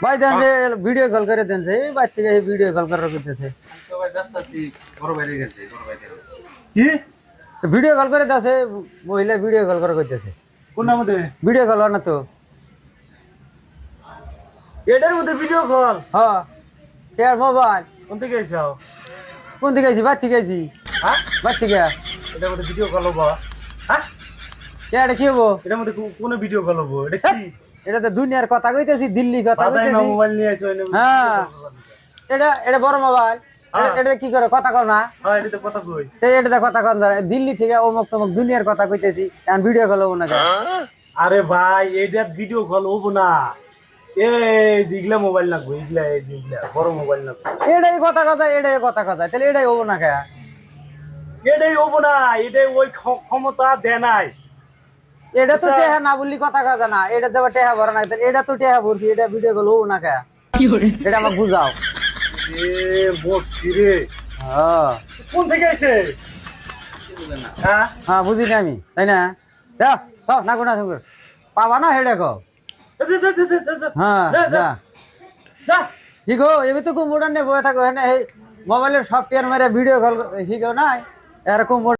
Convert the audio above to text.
ভাই দেন video call করে দেন যে এই বাচ্চা থেকে ভিডিও কল করে করতেছে বাইরে বাইরে কি? ভিডিও কল করে দেছে মহিলা ভিডিও কল করে করতেছে কোন মধ্যে ভিডিও কল না তো। এটার মধ্যে ভিডিও কল হ্যাঁ। কে আর মোবাইল কোন থেকে এসেও কোন দিকে আছি বাচ্চা গেছি হ্যাঁ? বাচ্চা কে এটার মধ্যে ভিডিও কল হব হ্যাঁ? এটা কি হব? এটার মধ্যে কোন ভিডিও কল হব? এটা কি? এটা তো দুনিয়ার কথা কইতেছি দিল্লি কথা কইতেছি। মোবাইল নিয়ে এনে হ্যাঁ। এটা এটা বড় মোবাইল হ্যাঁ। এটা কি করে কথা কও না। হ্যাঁ এটাতে কথা কই। এটা এটাতে কথা কন দিল্লি থেকে অমুক তমুক দুনিয়ার কথা কইতেছি এখন ভিডিও কল হব না? আরে ভাই এটা ভিডিও কল হব না। এই যে ইগলা মোবাইল লাগবে ইগলা এই যে ইগলা বড় মোবাইল লাগবে। এটাই কথা কথা এটাই কথা কথা তাহলে এটাই হব না কেন? এটাই হব না এটাই ওই ক্ষ- ক্ষমতা দেয় নাই। এটা তো আচ্ছা। টেহা না বললি কথা কথা না এটা যাবে টেহা ভরা না এটা তো টেহা ভরছি এটা ভিডিও কল হব না কেন এটা আমাকে বুঝাও। এ রে। হ্যাঁ। কোন থেকে আইছে হ্যাঁ? হ্যাঁ বুঝিনি আমি তাই না? না পাবা না হেডে কো। হ্যাঁ যা। কি গো তো কুমড়া বয়ে থাকো হ্যাঁ এই মোবাইলের সফটওয়্যার মেরে ভিডিও কল শিখো নাই? এরকম